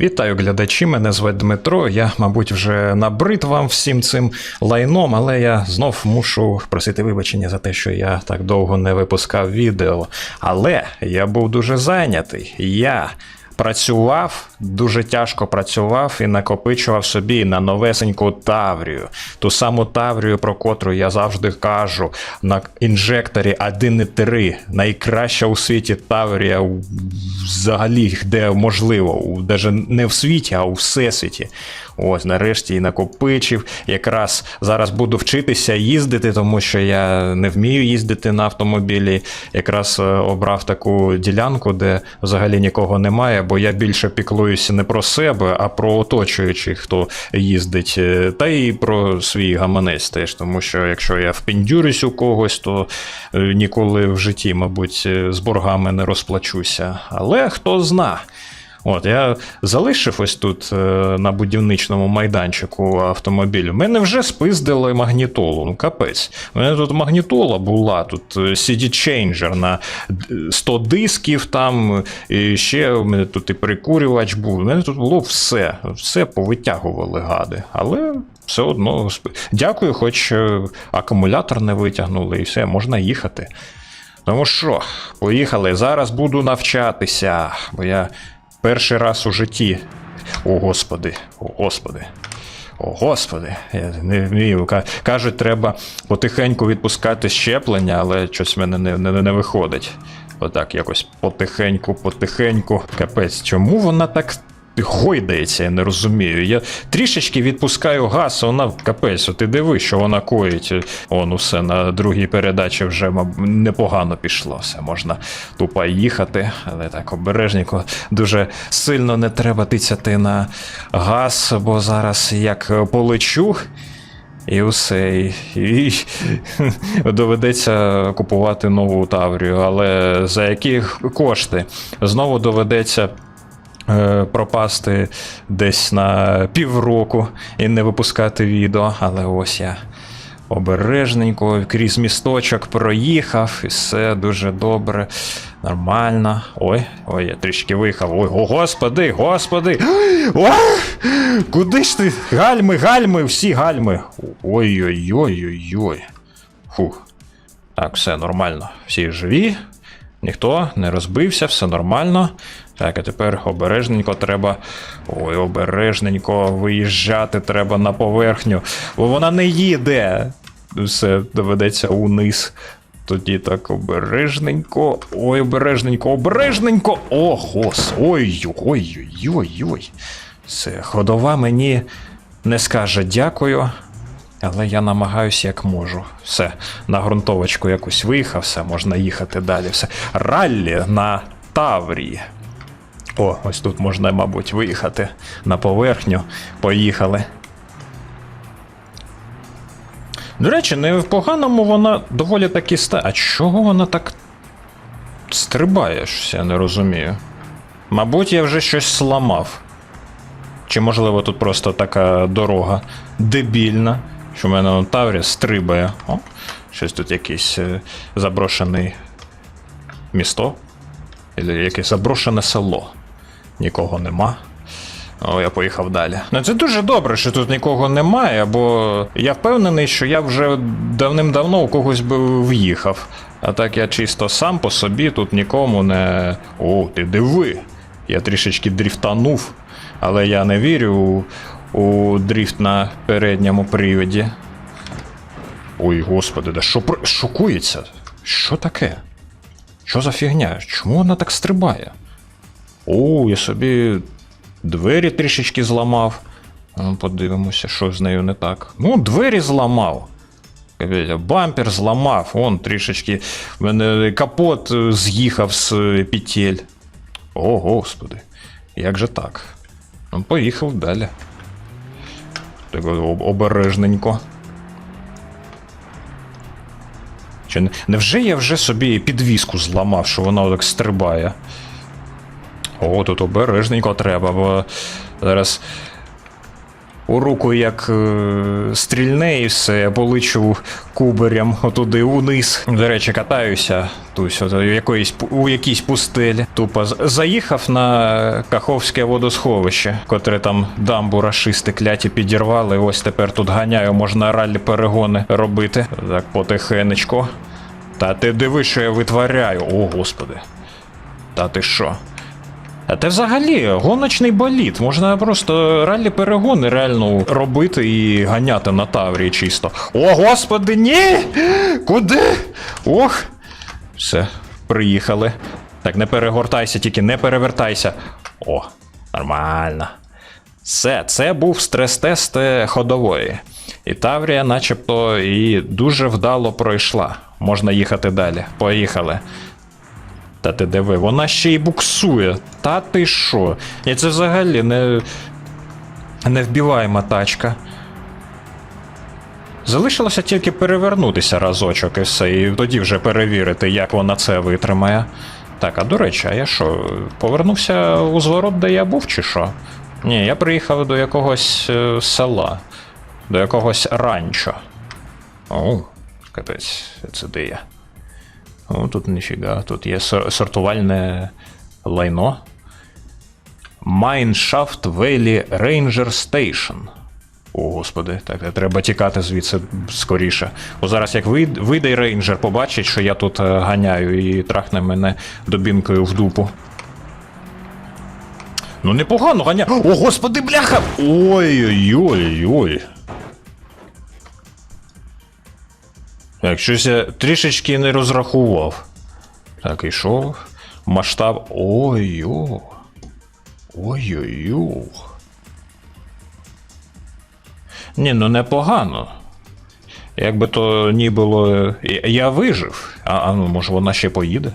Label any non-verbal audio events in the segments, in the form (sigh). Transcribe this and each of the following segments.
Вітаю глядачі, мене звати Дмитро. Я, мабуть, вже набрид вам всім цим лайном, але я знов мушу просити вибачення за те, що я так довго не випускав відео. Але я був дуже зайнятий. Я працював, дуже тяжко працював і накопичував собі на новесеньку Таврію. Ту саму Таврію, про котру я завжди кажу, на інжекторі 1.3. Найкраща у світі Таврія взагалі, де можливо, даже не в світі, а у всесвіті. Ось, нарешті і накопичив. Якраз зараз буду вчитися їздити, тому що я не вмію їздити на автомобілі. Якраз е, обрав таку ділянку, де взагалі нікого немає, бо я більше піклуюся не про себе, а про оточуючих, хто їздить, е, та і про свій гаманець теж. Тому що якщо я впендюрюсь у когось, то е, ніколи в житті, мабуть, з боргами не розплачуся. Але хто зна. От, я залишив ось тут е, на будівничному майданчику автомобіль. Мене вже спиздили магнітолу. Ну, капець. У мене тут магнітола була, тут е, CD-чейнджер на е, 100 дисків там, і ще у мене тут і прикурювач був. У мене тут було все. Все повитягували гади. Але все одно. Дякую, хоч е, акумулятор не витягнули, і все, можна їхати. Тому що, поїхали. Зараз буду навчатися, бо я перший раз у житті. О, господи, о, господи. О, господи, я не вмію. Кажуть, треба потихеньку відпускати щеплення, але щось в мене не, не, не виходить. Отак, якось потихеньку, потихеньку. Капець, чому вона так гойдається, я не розумію. Я трішечки відпускаю газ, вона капець, ти диви, що вона коїть. Он усе на другій передачі вже непогано пішло. Все можна тупо їхати, але так обережненько. Дуже сильно не треба тицяти на газ, бо зараз як полечу. І усе. І, і (laughs) доведеться купувати нову Таврію, але за які кошти? Знову доведеться пропасти десь на півроку і не випускати відео. Але ось я обережненько крізь місточок проїхав, і все дуже добре, нормально. Ой, ой, я трішки виїхав. Ой, о, господи, господи! (gasps) Ой, куди ж ти? Гальми, гальми, всі гальми. Ой-ой-ой-ой-ой. Фух. Так, все нормально. Всі живі. Ніхто не розбився, все нормально. Так, а тепер обережненько треба. Ой, обережненько виїжджати треба на поверхню. Бо вона не їде. Все доведеться униз. Тоді так обережненько. Ой, обережненько, обережненько. О, гос. Ой, ой, ой, ой, ой. Все, ходова мені не скаже дякую. Але я намагаюся як можу. Все, на ґрунтовочку якусь виїхав, все, можна їхати далі. Все. Раллі на Таврії. О, ось тут можна, мабуть, виїхати на поверхню. Поїхали. До речі, не в поганому вона доволі таки ста. А чого вона так стрибає? Я не розумію. Мабуть, я вже щось сламав. Чи можливо тут просто така дорога дебільна, що в мене он Таврія стрибає. О, щось тут якийсь е, заброшений місто. Якесь заброшене село. Нікого нема. О, я поїхав далі. Ну це дуже добре, що тут нікого немає, бо я впевнений, що я вже давним-давно у когось би в'їхав. А так я чисто сам по собі тут нікому не. О, ти диви! Я трішечки дріфтанув, але я не вірю у, у дріфт на передньому приводі. Ой, господи, да що шокується? Що таке? Що за фігня? Чому вона так стрибає? О, я собі двері трішечки зламав. Ну, подивимося, що з нею не так. Ну, двері зламав. Бампер зламав, он трішечки. В мене капот е, з'їхав з е, петель. О, господи, як же так? Ну, поїхав далі. Так обережненько. Чи не, невже я вже собі підвіску зламав, що вона так стрибає? О, тут обережненько треба, бо зараз у руку як е, стрільне і все, я полечу кубарем отуди униз. До речі, катаюся тут от, у, якоїсь, у якійсь пустелі. Тупо заїхав на Каховське водосховище, котре там дамбу рашисти кляті підірвали. Ось тепер тут ганяю, можна раллі перегони робити. Так, потихенечку. Та ти диви, що я витворяю. О, господи. Та ти що? А це взагалі гоночний боліт. Можна просто раллі перегони реально робити і ганяти на Таврії чисто. О, господи, ні! Куди? Ох! Все, приїхали. Так, не перегортайся, тільки не перевертайся. О, нормально. Все, це був стрес-тест е, ходової. І Таврія, начебто, і дуже вдало пройшла. Можна їхати далі. Поїхали. Та ти диви, вона ще й буксує. Та ти що? І це взагалі не. не вбиваєма тачка. Залишилося тільки перевернутися разочок і все, і тоді вже перевірити, як вона це витримає. Так, а до речі, а я що, повернувся у зворот, де я був, чи що? Ні, я приїхав до якогось е, села, до якогось ранчо. О, капець, це де я? О, тут ніфіга, тут є сортувальне лайно. Майншафт Вейлі Рейнджер Стейшн. О, господи, так треба тікати звідси скоріше. Бо зараз як вийде рейнджер, побачить, що я тут е, ганяю і трахне мене добінкою в дупу. Ну непогано ганя. О, господи, бляха! Ой-ой-ой-ой. Так, щось я трішечки не розрахував. Так, йшов. Масштаб. Ой-о. Ой-ой-ой. Ні, ну непогано. Якби то ні було. Я вижив. А, а ну, може вона ще поїде?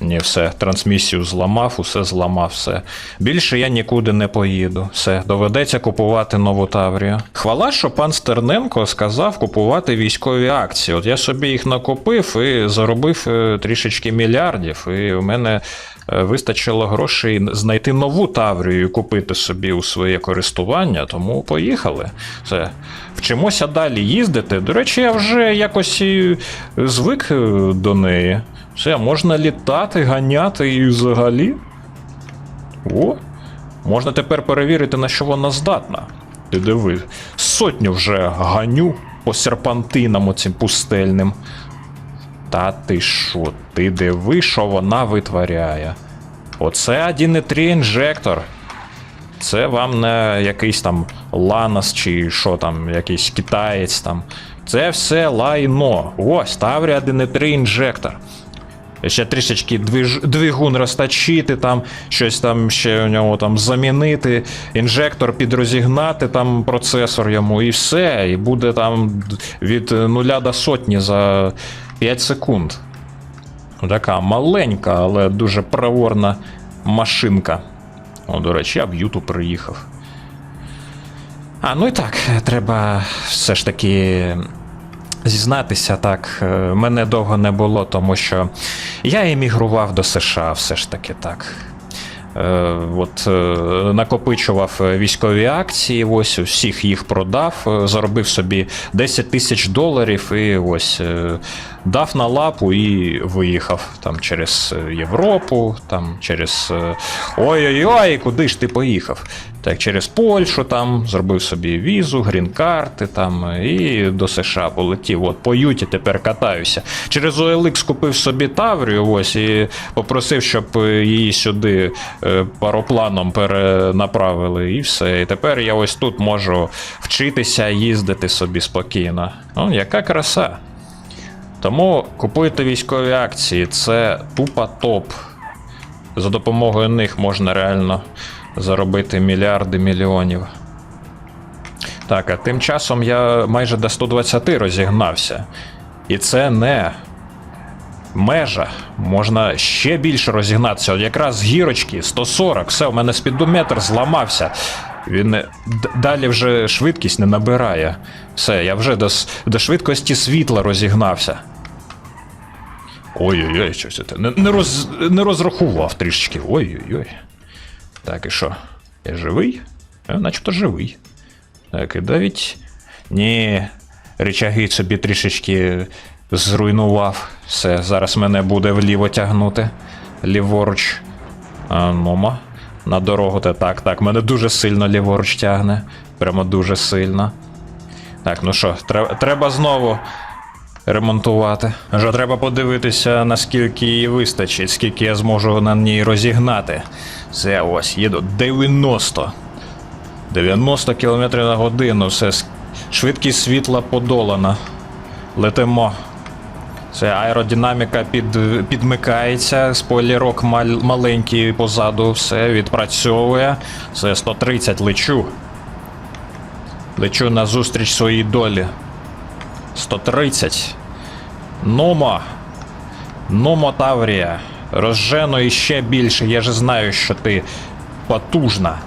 Ні, все, трансмісію зламав, усе зламав, все. Більше я нікуди не поїду. Все, доведеться купувати нову Таврію. Хвала, що пан Стерненко сказав купувати військові акції. От я собі їх накупив і заробив е, трішечки мільярдів, і в мене е, вистачило грошей знайти нову Таврію і купити собі у своє користування, тому поїхали. Все. Вчимося далі їздити. До речі, я вже якось і звик е, до неї. Все, можна літати, ганяти і взагалі. О, можна тепер перевірити, на що вона здатна. Ти диви, сотню вже ганю по серпантинам оцим пустельним. Та ти що, ти диви, що вона витворяє. Оце 1.3 інжектор. Це вам не якийсь там Ланос чи що там, якийсь китаєць там. Це все лайно. Ось, Таврія 1.3 інжектор. Ще трішечки движ... двигун розточити, там, щось там ще у нього там замінити, інжектор підрозігнати, там процесор йому, і все. І буде там від нуля до сотні за 5 секунд. Така маленька, але дуже проворна машинка. О, до речі, я в Юту приїхав. А, ну і так, треба все ж таки зізнатися, так, е, мене довго не було, тому що я емігрував до США, все ж таки так. Е, От е, накопичував військові акції, ось усіх їх продав, е, заробив собі 10 тисяч доларів і ось е, дав на лапу і виїхав там через е, Європу, там через е, ой-ой-ой, куди ж ти поїхав? Так, через Польщу там зробив собі візу, грін-карти там е, і до США полетів. От по Юті тепер катаюся. Через OLX купив собі Таврію, ось і попросив, щоб її сюди паропланом перенаправили, і все. І тепер я ось тут можу вчитися їздити собі спокійно. О, яка краса. Тому купуйте військові акції, це тупо топ. За допомогою них можна реально заробити мільярди мільйонів. Так, а тим часом я майже до 120 розігнався. І це не межа. Можна ще більше розігнатися. От якраз гірочки 140, все, у мене спідометр зламався. Він далі вже швидкість не набирає. Все, я вже до, до швидкості світла розігнався. Ой-ой-ой, щось це. Не, не, роз, не розрахував трішечки. Ой-ой-ой. Так, і що? Я живий? Я начебто живий. Так, і навіть. Ні, речаги собі трішечки зруйнував. Все, зараз мене буде вліво тягнути. Ліворуч. А, нума. На дорогу та так, так. Мене дуже сильно ліворуч тягне. Прямо дуже сильно. Так, ну що, треба, треба знову ремонтувати. Вже треба подивитися, наскільки її вистачить, скільки я зможу на ній розігнати. Це ось, їду 90. 90 км на годину. Все, швидкість світла подолана. Летимо. Це аеродинаміка під, підмикається, спойлерок мал, маленький позаду, все відпрацьовує. Це 130 лечу. Лечу назустріч своїй долі. 130. Нумо. Нумо Таврія. Розжену іще більше. Я же знаю, що ти потужна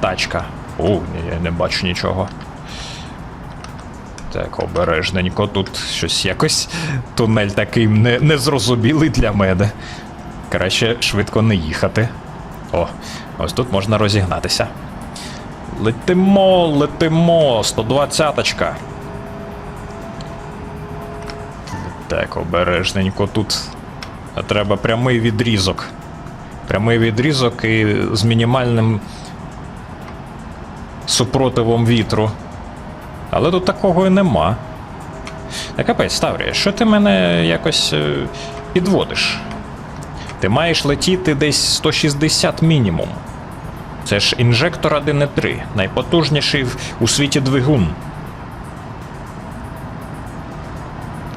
тачка. О, я не бачу нічого. Так, обережненько, тут щось якось тунель такий не, незрозумілий для мене. Краще швидко не їхати. О, ось тут можна розігнатися. Летимо, летимо, 120-очка. Так, обережненько тут. Треба прямий відрізок. Прямий відрізок і з мінімальним супротивом вітру. Але тут такого і нема. Та капець, Ставрія, що ти мене якось е, підводиш? Ти маєш летіти десь 160 мінімум. Це ж інжектор 1.3, найпотужніший у світі двигун.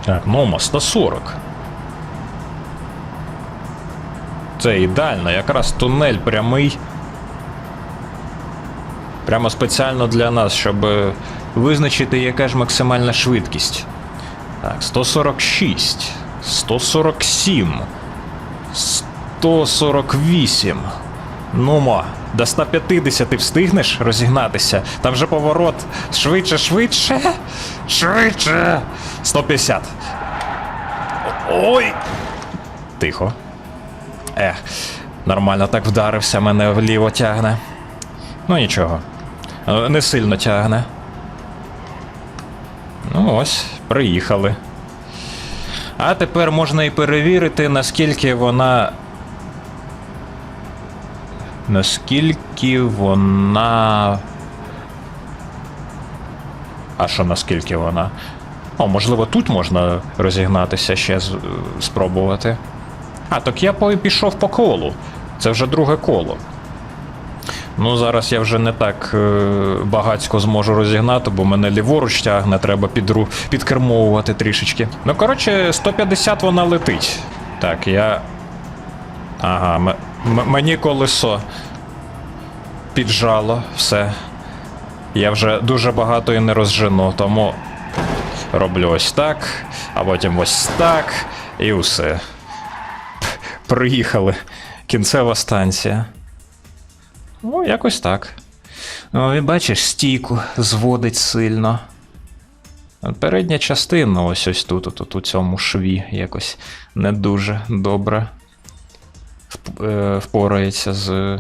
Так, Нома 140. Це ідеально, якраз тунель прямий. Прямо спеціально для нас, щоб е, визначити, яка ж максимальна швидкість. Так, 146, 147, 148. Нумо, до 150 встигнеш розігнатися? Там же поворот. Швидше, швидше. Швидше. 150. Ой. Тихо. Ех, нормально так вдарився, мене вліво тягне. Ну нічого. Е, Не сильно тягне. Ну ось, приїхали. А тепер можна і перевірити, наскільки вона. Наскільки вона. А що наскільки вона? О, можливо, тут можна розігнатися ще спробувати. А, так я пішов по колу. Це вже друге коло. Ну, зараз я вже не так е, багацько зможу розігнати, бо мене ліворуч тягне, треба підру, підкермовувати трішечки. Ну, коротше, 150 вона летить. Так, я. Ага, мені колесо піджало, все. Я вже дуже багато і не розжену, тому роблю ось так, а потім ось так, і все. Приїхали. Кінцева станція. Ну, якось так. Ну, і бачиш, стійку зводить сильно. Передня частина, ось ось тут, тут, у цьому шві, якось не дуже добре е, впорається з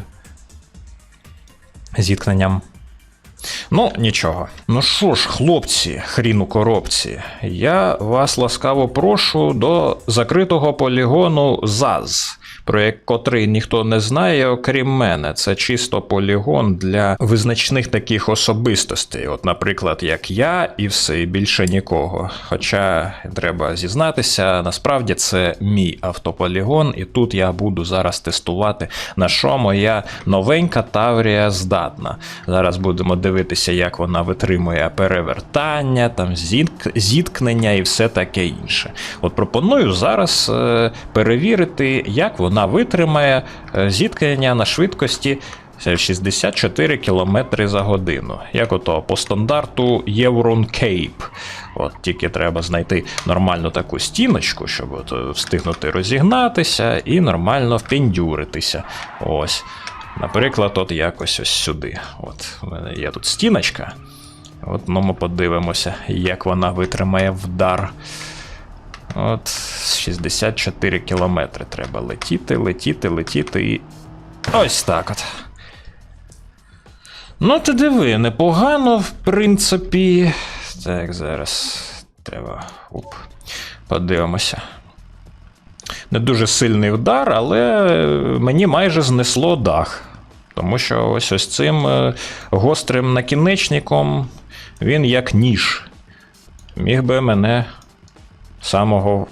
зіткненням. Ну, нічого. Ну що ж, хлопці, хрін у коробці, я вас ласкаво прошу до закритого полігону ЗАЗ, про котрий ніхто не знає, окрім мене. Це чисто полігон для визначних таких особистостей. От, наприклад, як я, і все, і більше нікого. Хоча треба зізнатися, насправді це мій автополігон, і тут я буду зараз тестувати, на що моя новенька Таврія здатна. Зараз будемо дивитися, як вона витримує перевертання, там зітк- зіткнення і все таке інше. От пропоную зараз е, перевірити, як вона витримає е, зіткнення на швидкості. 64 км за годину. Як ото по стандарту Єврон Кейп. От тільки треба знайти нормальну таку стіночку, щоб от е, встигнути розігнатися і нормально впендюритися. Ось. Наприклад, от якось ось сюди. От у мене є тут стіночка. От ну ми подивимося, як вона витримає вдар. От 64 кілометри треба летіти, летіти, летіти і. Ось так от. Ну, ти диви, непогано, в принципі. Так, зараз треба. Оп. Подивимося. Не дуже сильний удар, але мені майже знесло дах. Тому що ось ось цим е, гострим накінечником він як ніж. Міг би мене самого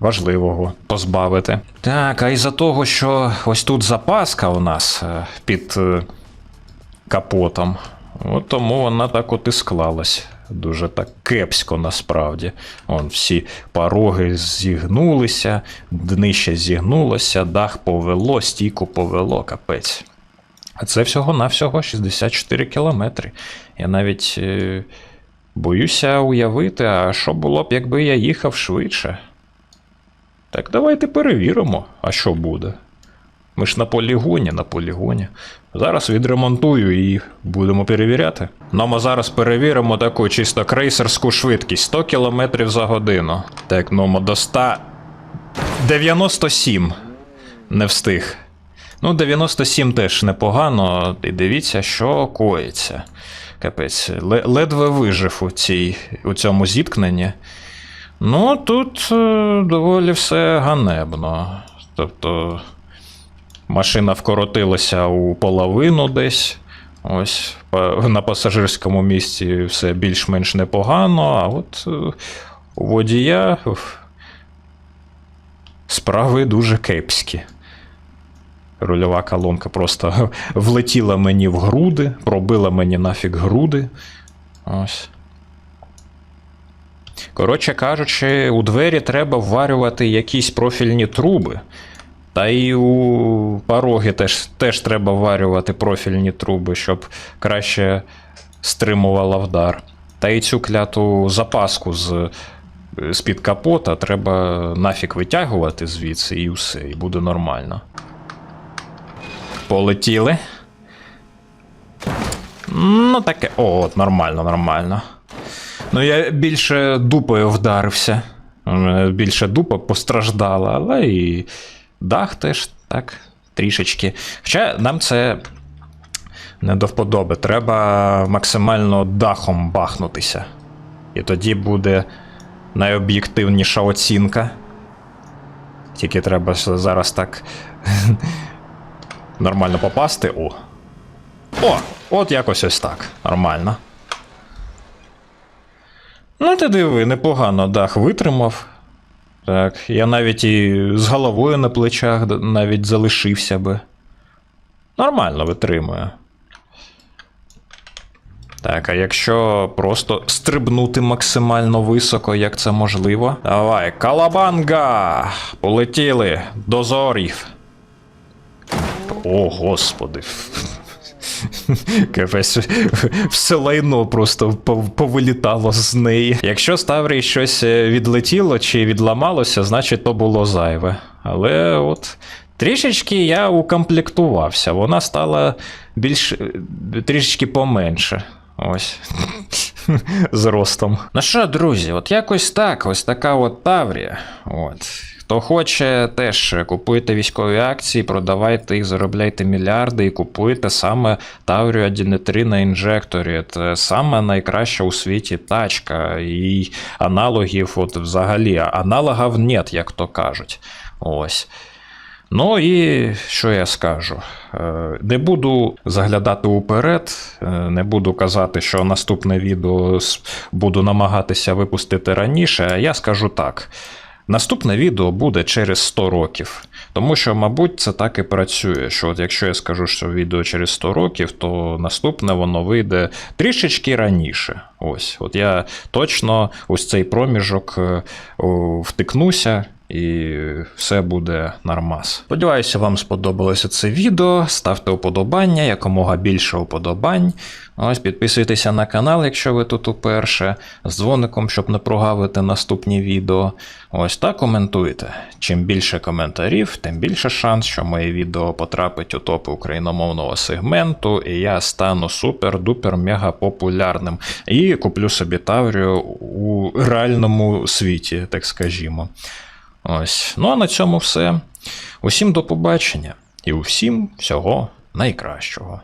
важливого позбавити. Так, а із-за того, що ось тут запаска у нас е, під е, капотом, от тому вона так от і склалась. Дуже так кепсько насправді. Вон всі пороги зігнулися, днище зігнулося, дах повело, стійку повело, капець. А це всього-навсього 64 кілометри. Я навіть е, боюся уявити, а що було б, якби я їхав швидше. Так давайте перевіримо, а що буде. Ми ж на полігоні, на полігоні. Зараз відремонтую і будемо перевіряти. Ну, ми зараз перевіримо таку чисто крейсерську швидкість 100 км за годину. Так, ну до 100. 97. Не встиг. Ну, 97 теж непогано. І дивіться, що коїться. Капець, ледве вижив у, цій, у цьому зіткненні. Ну, тут е, доволі все ганебно. Тобто, машина вкоротилася у половину десь. Ось на пасажирському місці все більш-менш непогано, а от е, у водія справи дуже кепські. Рульова колонка просто (laughs) влетіла мені в груди, пробила мені нафіг груди. Ось. Коротше кажучи, у двері треба вварювати якісь профільні труби. Та і у пороги теж, теж треба вварювати профільні труби, щоб краще стримувала вдар. Та і цю кляту запаску з, з-під капота треба нафіг витягувати звідси і все, і буде нормально. Полетіли. Ну, таке. О, нормально, нормально. Ну, я більше дупою вдарився. Більше дупа постраждала, але і дах теж так, трішечки. Хоча нам це не до вподоби. Треба максимально дахом бахнутися. І тоді буде найоб'єктивніша оцінка. Тільки треба зараз так нормально попасти. О. О! От якось ось так. Нормально. Ну, ти диви, непогано дах витримав. Так, я навіть і з головою на плечах навіть залишився би. Нормально витримує. Так, а якщо просто стрибнути максимально високо, як це можливо? Давай, калабанга! Полетіли до зорів. О, господи. Все лайно просто повилітало з неї. Якщо з Таврії щось е, відлетіло чи відламалося, значить то було зайве. Але от трішечки я укомплектувався. Вона стала більш е, трішечки поменше. Ось. З ростом. Ну що, друзі, от якось так, ось така от Таврія. От. Хто хоче, теж купуйте військові акції, продавайте їх, заробляйте мільярди і купуйте саме Таврію 1.3 на інжекторі. Це саме найкраща у світі тачка. І аналогів, от взагалі, аналогів нет, як то кажуть. Ось. Ну і що я скажу? Е, Не буду заглядати уперед, е, не буду казати, що наступне відео буду намагатися випустити раніше, а я скажу так. Наступне відео буде через 100 років. Тому що, мабуть, це так і працює. Що от якщо я скажу, що відео через 100 років, то наступне воно вийде трішечки раніше. Ось, от я точно ось цей проміжок е, втикнуся. І все буде нормас. Сподіваюся, вам сподобалося це відео. Ставте уподобання, якомога більше уподобань. Ось підписуйтеся на канал, якщо ви тут уперше, з дзвоником, щоб не прогавити наступні відео. Ось так коментуйте. Чим більше коментарів, тим більше шанс, що моє відео потрапить у топи україномовного сегменту, і я стану супер-дупер мега популярним. І куплю собі Таврію у реальному світі, так скажімо. Ось. Ну а на цьому все. Усім до побачення і усім всього найкращого.